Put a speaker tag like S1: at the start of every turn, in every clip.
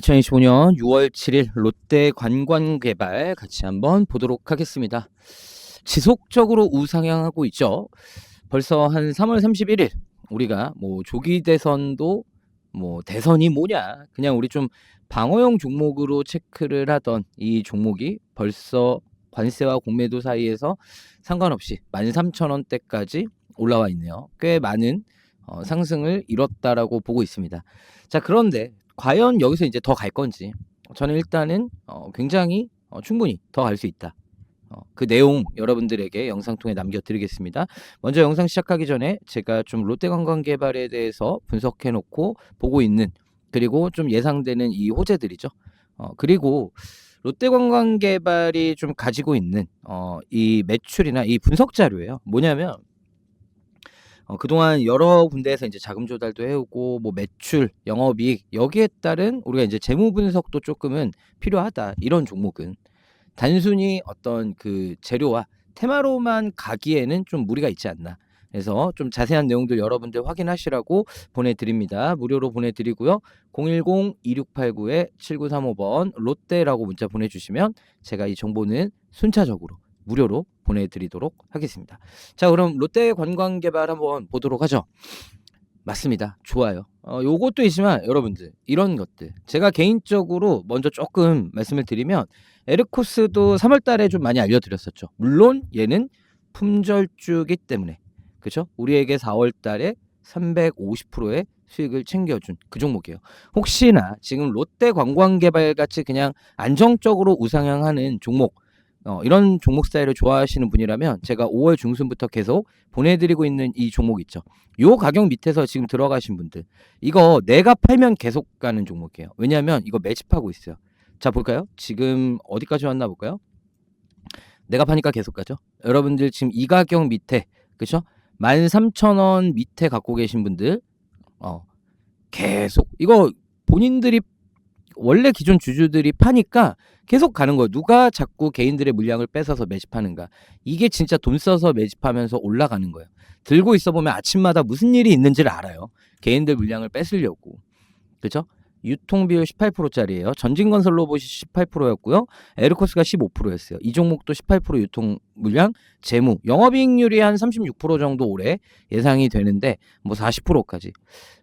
S1: 2025년 6월 7일 롯데 관광 개발 같이 한번 보도록 하겠습니다. 지속적으로 우상향하고 있죠. 벌써 한 3월 31일 우리가 뭐 조기 대선도 뭐 대선이 뭐냐 그냥 우리 좀 방어용 종목으로 체크를 하던 이 종목이 벌써 관세와 공매도 사이에서 상관없이 13,000원대까지 올라와 있네요. 꽤 많은 어, 상승을 이뤘다라고 보고 있습니다. 자 그런데 과연 여기서 이제 더 갈 건지 저는 일단은 어, 굉장히 어, 충분히 더 갈 수 있다. 어, 그 내용 여러분들에게 영상 통해 남겨드리겠습니다. 먼저 영상 시작하기 전에 제가 좀 롯데관광개발에 대해서 분석해 놓고 보고 있는 그리고 좀 예상되는 이 호재들이죠. 어, 그리고 롯데관광개발이 좀 가지고 있는 어, 이 매출이나 이 분석 자료예요. 뭐냐면 어, 그동안 여러 군데에서 이제 자금 조달도 해오고 뭐 매출, 영업이익 여기에 따른 우리가 이제 재무 분석도 조금은 필요하다. 이런 종목은 단순히 어떤 그 재료와 테마로만 가기에는 좀 무리가 있지 않나. 그래서 좀 자세한 내용들 여러분들 확인하시라고 보내드립니다. 무료로 보내드리고요. 010-2689-7935번 롯데라고 문자 보내주시면 제가 이 정보는 순차적으로 무료로 보내드리도록 하겠습니다. 자, 그럼 롯데 관광 개발 한번 보도록 하죠. 맞습니다. 좋아요. 어, 요것도 있지만 여러분들 이런 것들 제가 개인적으로 먼저 조금 말씀을 드리면 에르코스도 3월 달에 좀 많이 알려드렸었죠. 물론 얘는 품절주기 때문에 그렇죠? 우리에게 4월 달에 350%의 수익을 챙겨준 그 종목이에요. 혹시나 지금 롯데 관광개발 같이 그냥 안정적으로 우상향하는 종목 어, 이런 종목 스타일을 좋아하시는 분이라면 제가 5월 중순부터 계속 보내드리고 있는 이 종목 있죠. 요 가격 밑에서 지금 들어가신 분들 이거 내가 팔면 계속 가는 종목이에요. 왜냐하면 이거 매집하고 있어요. 자 볼까요? 지금 어디까지 왔나 볼까요? 내가 파니까 계속 가죠. 여러분들 지금 이 가격 밑에 그렇죠? 13,000원 밑에 갖고 계신 분들 어 계속 이거 본인들이 원래 기존 주주들이 파니까 계속 가는 거예요. 누가 자꾸 개인들의 물량을 뺏어서 매집하는가. 이게 진짜 돈 써서 매집하면서 올라가는 거예요. 들고 있어 보면 아침마다 무슨 일이 있는지를 알아요. 개인들 물량을 뺏으려고. 그죠? 유통 비율 18%짜리예요. 전진건설 로봇이 18%였고요. 에르코스가 15%였어요. 이 종목도 18% 유통 물량, 재무, 영업이익률이 한 36% 정도 올해 예상이 되는데 뭐 40%까지.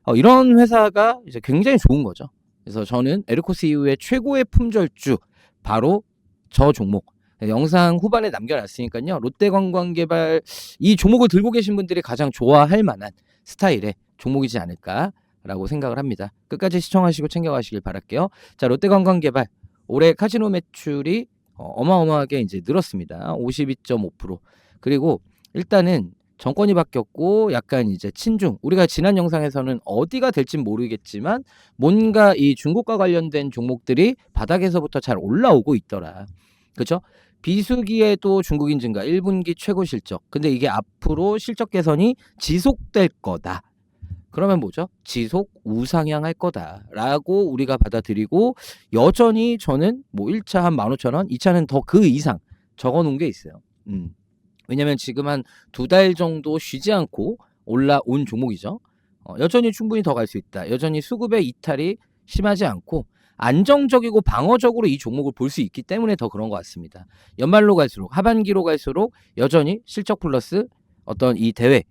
S1: 어, 이런 회사가 이제 굉장히 좋은 거죠. 그래서 저는 에르코스 이후에 최고의 품절주 바로 저 종목 영상 후반에 남겨놨으니까요. 롯데관광개발 이 종목을 들고 계신 분들이 가장 좋아할 만한 스타일의 종목이지 않을까라고 생각을 합니다. 끝까지 시청하시고 챙겨가시길 바랄게요. 자, 롯데관광개발 올해 카지노 매출이 어, 어마어마하게 이제 늘었습니다. 52.5% 그리고 일단은 정권이 바뀌었고 약간 이제 친중 우리가 지난 영상에서는 어디가 될진 모르겠지만 뭔가 이 중국과 관련된 종목들이 바닥에서부터 잘 올라오고 있더라. 그렇죠? 비수기에도 중국인 증가 1분기 최고 실적. 근데 이게 앞으로 실적 개선이 지속될 거다. 그러면 뭐죠? 지속 우상향할 거다라고 우리가 받아들이고 여전히 저는 뭐 1차 한 15,000원, 2차는 더 그 이상 적어 놓은 게 있어요. 음. 왜냐면 지금 한 두 달 정도 쉬지 않고 올라온 종목이죠. 어, 여전히 충분히 더 갈 수 있다. 여전히 수급의 이탈이 심하지 않고 안정적이고 방어적으로 이 종목을 볼 수 있기 때문에 더 그런 것 같습니다. 연말로 갈수록 하반기로 갈수록 여전히 실적 플러스 어떤 이 대회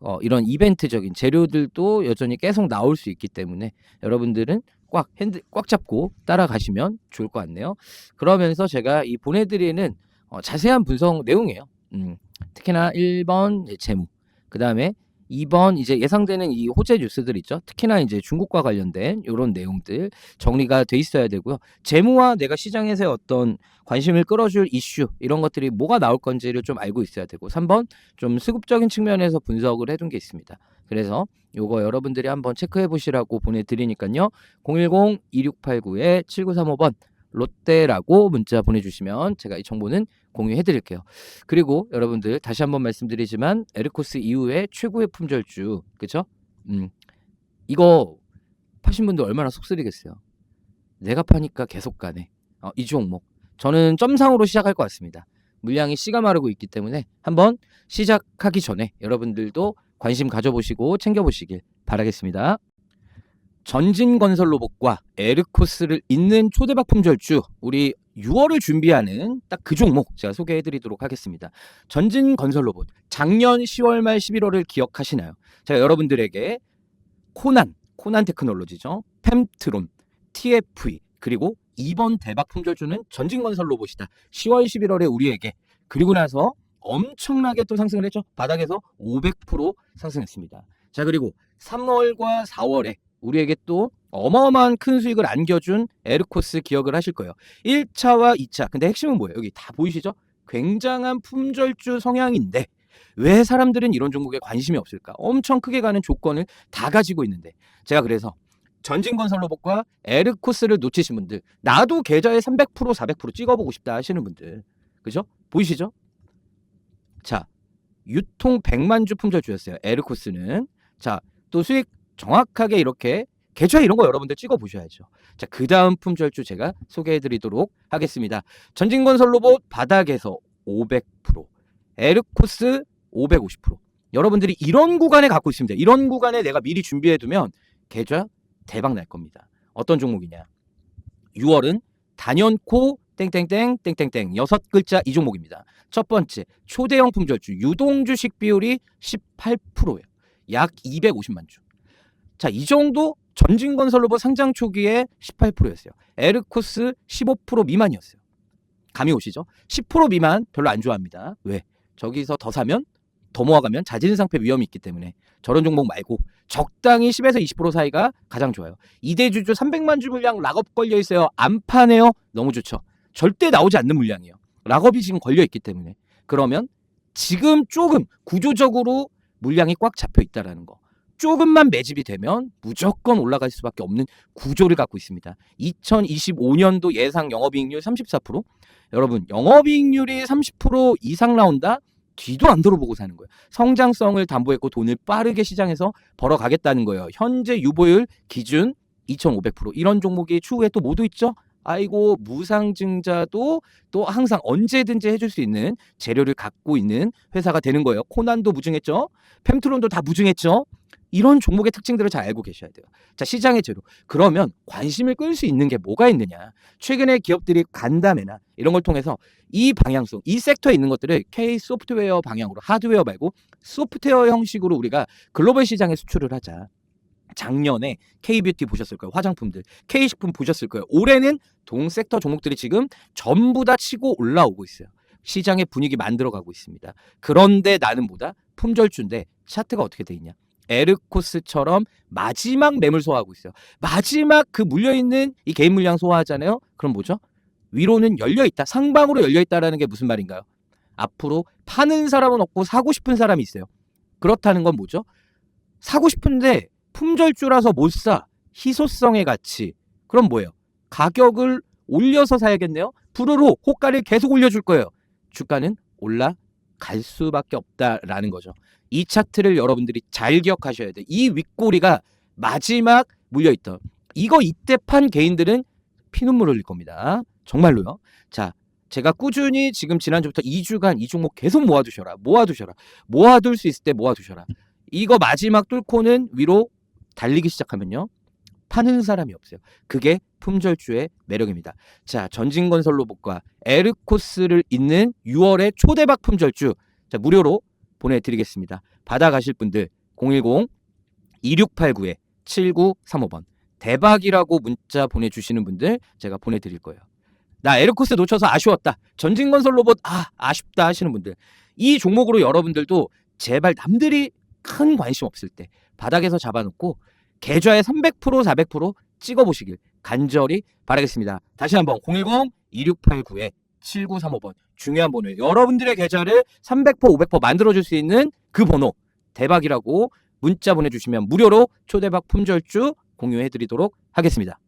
S1: 어, 이런 이벤트적인 재료들도 여전히 계속 나올 수 있기 때문에 여러분들은 꽉 핸드 꽉 잡고 따라가시면 좋을 것 같네요. 그러면서 제가 이 보내드리는 어, 자세한 분석 내용이에요. 음, 특히나 1번 재무, 그 다음에 2번 이제 예상되는 이 호재 뉴스들 있죠. 특히나 이제 중국과 관련된 이런 내용들 정리가 돼 있어야 되고요. 재무와 내가 시장에서의 어떤 관심을 끌어줄 이슈 이런 것들이 뭐가 나올 건지를 좀 알고 있어야 되고 3번 좀 수급적인 측면에서 분석을 해둔 게 있습니다. 그래서 요거 여러분들이 한번 체크해 보시라고 보내드리니까요. 010-2689-7935번 롯데라고 문자 보내주시면 제가 이 정보는 공유해 드릴게요. 그리고 여러분들 다시 한번 말씀드리지만 에르코스 이후에 최고의 품절주 그쵸? 음 이거 파신 분들 얼마나 속쓰리겠어요. 내가 파니까 계속 가네. 어, 이 종목 저는 점상으로 시작할 것 같습니다. 물량이 씨가 마르고 있기 때문에 한번 시작하기 전에 여러분들도 관심 가져보시고 챙겨보시길 바라겠습니다. 전진건설 로봇과 에르코스를 잇는 초대박 품절주 우리 6월을 준비하는 딱 그 종목 제가 소개해드리도록 하겠습니다. 전진 건설 로봇 작년 10월 말 11월을 기억하시나요? 제가 여러분들에게 코난 코난 테크놀로지죠. 펜트론, TFE 그리고 이번 대박 품절주는 전진 건설 로봇이다. 10월 11월에 우리에게 그리고 나서 엄청나게 또 상승을 했죠. 바닥에서 500% 상승했습니다. 자 그리고 3월과 4월에 우리에게 또 어마어마한 큰 수익을 안겨준 에르코스 기억을 하실 거예요. 1차와 2차. 근데 핵심은 뭐예요? 여기 다 보이시죠? 굉장한 품절주 성향인데 왜 사람들은 이런 종목에 관심이 없을까? 엄청 크게 가는 조건을 다 가지고 있는데 제가 그래서 전진건설 로봇과 에르코스를 놓치신 분들 나도 계좌에 300% 400% 찍어보고 싶다 하시는 분들 그죠? 보이시죠? 자 유통 100만 주 품절주였어요. 에르코스는 자 또 수익 정확하게 이렇게 계좌 이런 거 여러분들 찍어 보셔야죠. 자, 그 다음 품절주 제가 소개해 드리도록 하겠습니다. 전진건설 로봇 바닥에서 500%, 에르코스 550%. 여러분들이 이런 구간에 갖고 있습니다. 이런 구간에 내가 미리 준비해 두면 계좌 대박 날 겁니다. 어떤 종목이냐? 6월은 단연코 땡땡땡 땡땡땡 여섯 글자 이 종목입니다. 첫 번째 초대형 품절주 유동주식 비율이 18%예요. 약 250만 주. 자, 이 정도 전진건설 로봇 상장 초기에 18%였어요. 에르코스 15% 미만이었어요. 감이 오시죠? 10% 미만 별로 안 좋아합니다. 왜? 저기서 더 사면 더 모아가면 자진상패 위험이 있기 때문에 저런 종목 말고 적당히 10에서 20% 사이가 가장 좋아요. 이대주주 300만 주 물량 락업 걸려 있어요. 안 파네요. 너무 좋죠. 절대 나오지 않는 물량이에요. 락업이 지금 걸려 있기 때문에 그러면 지금 조금 구조적으로 물량이 꽉 잡혀 있다라는 거. 조금만 매집이 되면 무조건 올라갈 수밖에 없는 구조를 갖고 있습니다. 2025년도 예상 영업이익률 34%. 여러분, 영업이익률이 30% 이상 나온다? 뒤도 안 돌아보고 사는 거예요. 성장성을 담보했고 돈을 빠르게 시장에서 벌어가겠다는 거예요. 현재 유보율 기준 2,500% 이런 종목이 추후에 또 모두 있죠. 아이고 무상증자도 또 항상 언제든지 해줄 수 있는 재료를 갖고 있는 회사가 되는 거예요. 코난도 무증했죠. 펜트론도 다 무증했죠. 이런 종목의 특징들을 잘 알고 계셔야 돼요. 자, 시장의 재료. 그러면 관심을 끌 수 있는 게 뭐가 있느냐? 최근에 기업들이 간담회나 이런 걸 통해서 이 방향성, 이 섹터에 있는 것들을 K 소프트웨어 방향으로 하드웨어 말고 소프트웨어 형식으로 우리가 글로벌 시장에 수출을 하자. 작년에 K뷰티 보셨을 거예요. 화장품들. K식품 보셨을 거예요. 올해는 동 섹터 종목들이 지금 전부 다 치고 올라오고 있어요. 시장의 분위기 만들어가고 있습니다. 그런데 나는 뭐다? 품절주인데 차트가 어떻게 돼 있냐? 에르코스처럼 마지막 매물 소화하고 있어요. 마지막 그 물려있는 이 개인 물량 소화하잖아요. 그럼 뭐죠? 위로는 열려있다. 상방으로 열려있다라는 게 무슨 말인가요? 앞으로 파는 사람은 없고 사고 싶은 사람이 있어요. 그렇다는 건 뭐죠? 사고 싶은데 품절주라서 못 사. 희소성의 가치. 그럼 뭐예요? 가격을 올려서 사야겠네요. 불으로 호가를 계속 올려줄 거예요. 주가는 올라 갈 수밖에 없다라는 거죠. 이 차트를 여러분들이 잘 기억하셔야 돼요. 이 윗꼬리가 마지막 물려있던 이거 이때 판 개인들은 피눈물 흘릴 겁니다. 정말로요. 자, 제가 꾸준히 지금 지난주부터 2주간 이 종목 계속 모아두셔라. 모아두셔라. 모아둘 수 있을 때 모아두셔라. 이거 마지막 뚫고는 위로 달리기 시작하면요. 파는 사람이 없어요. 그게 품절주의 매력입니다. 자, 전진건설 로봇과 에르코스를 잇는 6월의 초대박 품절주. 자, 무료로 보내드리겠습니다. 받아가실 분들 010-2689-7935번 대박이라고 문자 보내주시는 분들 제가 보내드릴 거예요. 나 에르코스 놓쳐서 아쉬웠다. 전진건설 로봇 아 아쉽다 하시는 분들 이 종목으로 여러분들도 제발 남들이 큰 관심 없을 때 바닥에서 잡아놓고 계좌에 300% 400% 찍어보시길 간절히 바라겠습니다. 다시 한번 010-2689-7935번 중요한 번호예요. 여러분들의 계좌를 300% 500% 만들어줄 수 있는 그 번호 대박이라고 문자 보내주시면 무료로 초대박 품절주 공유해드리도록 하겠습니다.